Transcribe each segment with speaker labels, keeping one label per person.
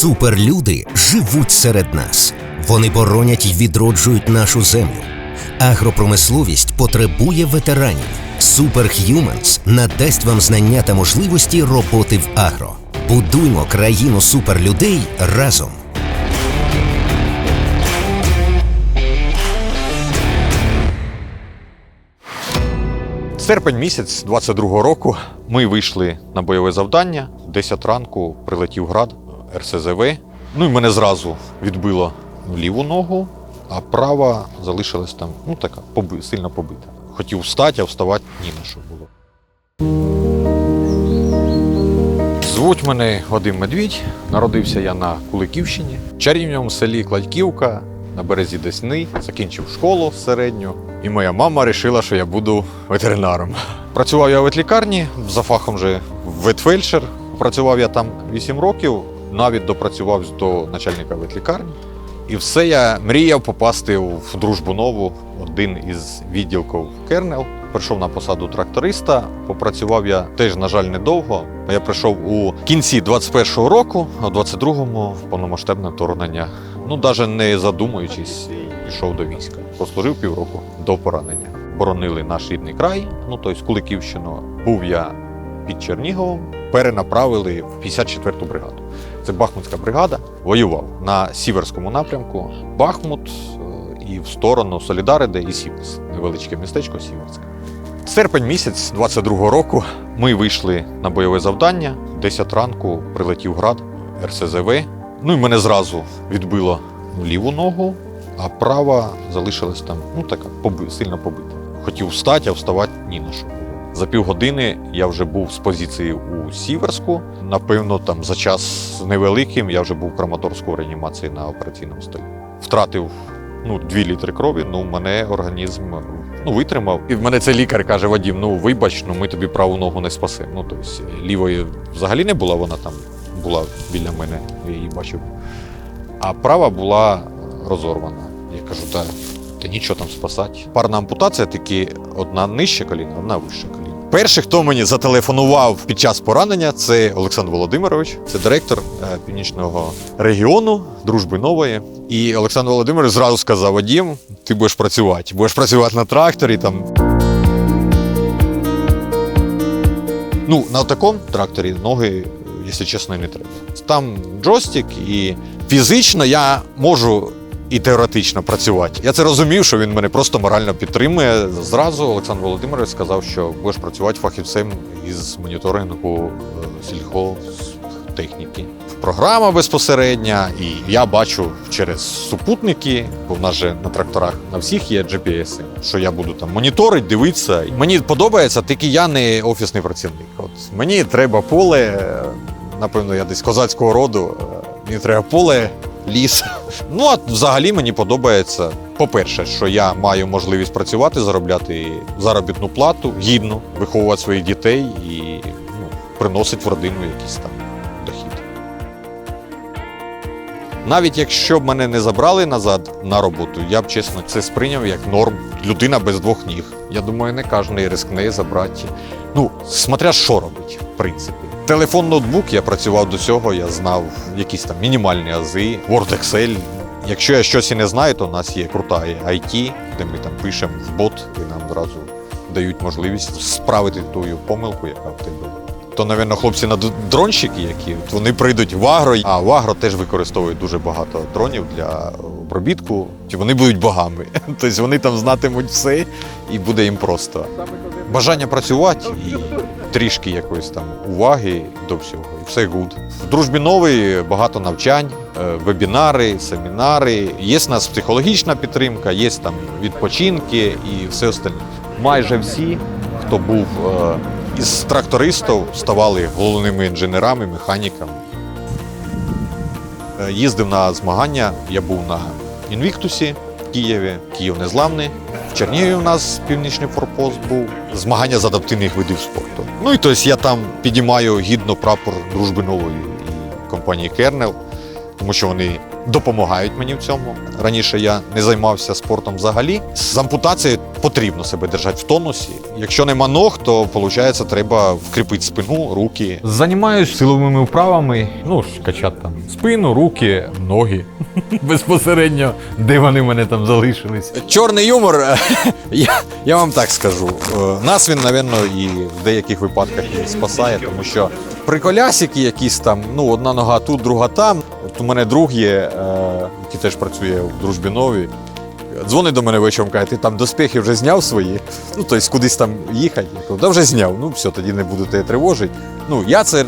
Speaker 1: Суперлюди живуть серед нас. Вони боронять і відроджують нашу землю. Агропромисловість потребує ветеранів. Superhumans надасть вам знання та можливості роботи в агро. Будуймо країну суперлюдей разом.
Speaker 2: Серпень місяць 22-го року ми вийшли на бойове завдання. 10 ранку прилетів град РСЗВ. Ну і мене зразу відбило ліву ногу, а права залишилась там, ну така, поби, сильно побита. Хотів встати, а вставати ні на що було. Звуть мене Вадим Медвідь. Народився я на Куликівщині, в чарівному селі Кладьківка на березі Десни. Закінчив школу середню, і моя мама вирішила, що я буду ветеринаром. Працював я в ветлікарні, за фахом же ветфельдшер. Працював я там 8 років, навіть допрацював до начальника ветлікарні. І все я мріяв попасти в дружбу нову, один із відділків Кернел. Прийшов на посаду тракториста. Попрацював я теж, на жаль, недовго. Я прийшов у кінці 21-го року, а в 22-му в повномасштабне вторгнення. Ну, навіть не задумуючись, пішов до війська. Послужив півроку до поранення. Боронили наш рідний край, ну тобто Куликівщину. Був я під Черніговом, перенаправили в 54-ту бригаду. Це Бахмутська бригада. Воював на сіверському напрямку. Бахмут е, і в сторону Солідариде і Сіверс. Невеличке містечко Сіверське. Серпень місяць 22-го року ми вийшли на бойове завдання. 10 ранку прилетів град РСЗВ. Ну і мене зразу відбило ліву ногу, а права залишилась там, ну така, поби, сильно побита. Хотів встати, а вставати ні на що. За півгодини я вже був з позиції у Сіверську. Напевно, там за час невеликим я вже був в Краматорську реанімації на операційному столі. Втратив ну, 2 літри крові, ну мене організм ну, витримав. І в мене цей лікар каже: Вадім, ну вибач, ну ми тобі праву ногу не спасемо. Ну, тобто, лівої взагалі не була, вона там була біля мене, я її бачив. А права була розорвана. Я кажу, та, та нічого там спасати. Парна ампутація таки одна нижче коліна, одна вище коліна. Перший, хто мені зателефонував під час поранення, це Олександр Володимирович, це директор е, північного регіону Дружби Нової. І Олександр Володимирович зразу сказав: Вадім, ти будеш працювати, будеш працювати на тракторі там. Ну, на такому тракторі ноги, якщо чесно, не треба. Там джойстик, і фізично я можу і теоретично працювати. Я це розумів, що він мене просто морально підтримує. Зразу Олександр Володимирович сказав, що будеш працювати фахівцем із моніторингу е, сільхозтехніки. Програма безпосередня, і я бачу через супутники, бо в нас же на тракторах на всіх є GPS, що я буду там моніторити, дивитися. Мені подобається, тільки я не офісний працівник. От мені треба поле, е, напевно, я десь козацького роду. е, Мені треба поле, ліс. Ну а взагалі мені подобається. По-перше, що я маю можливість працювати, заробляти заробітну плату, гідно, виховувати своїх дітей і ну, приносить в родину якийсь там дохід. Навіть якщо б мене не забрали назад на роботу, я б чесно це сприйняв як норм. Людина без двох ніг. Я думаю, не кожен рискне забрати. Ну, смотря що робить, в принципі. Телефон, ноутбук, я працював до цього, я знав якісь там мінімальні ази, Word, Excel. Якщо я щось і не знаю, то у нас є крута IT, де ми там пишемо в бот, і нам одразу дають можливість справити ту помилку, яка в тебе. То, напевно, хлопці на дронщики, які вони прийдуть в агро, а в агро теж використовують дуже багато дронів для обробітку. Вони будуть богами. Тобто вони там знатимуть все, і буде їм просто. Бажання працювати і трішки якоїсь там уваги до всього. І все гуд. В дружбі нової багато навчань, е, вебінари, семінари. Є в нас психологічна підтримка, є там відпочинки і все остальне. Майже всі, хто був е, із трактористів, ставали головними інженерами, механіками. Е, Їздив на змагання, я був на Інвіктусі Києві, Київ незламний. В Чернігові у нас північний форпост був. Змагання з адаптивних видів спорту. Ну і тобто я там підіймаю гідно прапор дружби нової і компанії Кернел, тому що вони допомагають мені в цьому. Раніше я не займався спортом взагалі. З ампутацією потрібно себе держати в тонусі. Якщо нема ног, то виходить, треба вкріпити спину, руки. Займаюся силовими вправами. Ну ж, качати там спину, руки, ноги. Безпосередньо, де вони в мене там залишились. Чорний юмор, я, я вам так скажу. Е, Нас він, напевно, і в деяких випадках і спасає, тому що приколясики якісь там, ну, одна нога тут, друга там. От у мене друг є, е, який теж працює в дружбі новій. Дзвонить до мене вечором, каже, ти там доспіхи вже зняв свої. Ну, тобто кудись там їхати. Я кажу, да вже зняв. Ну, все, тоді не буду тебе тривожити. Ну, я це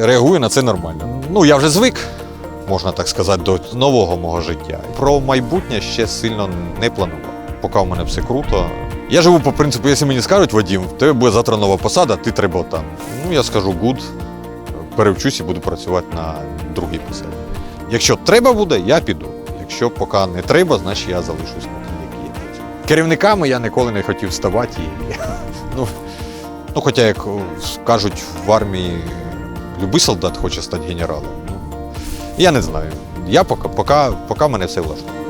Speaker 2: реагую на це нормально. Ну, я вже звик, можна так сказати, до нового мого життя. Про майбутнє ще сильно не планував. Поки в мене все круто. Я живу по принципу, якщо мені скажуть, Вадім, в тебе буде завтра нова посада, ти треба там. Ну, я скажу гуд, перевчусь і буду працювати на другій посаді. Якщо треба буде, я піду. Якщо поки не треба, значить я залишусь на тій, якій є. Керівниками я ніколи не хотів ставати. І, ну, ну, хоча, як кажуть в армії, любий солдат хоче стати генералом. Ну, я не знаю. Я поки, поки, поки мене все влаштовує.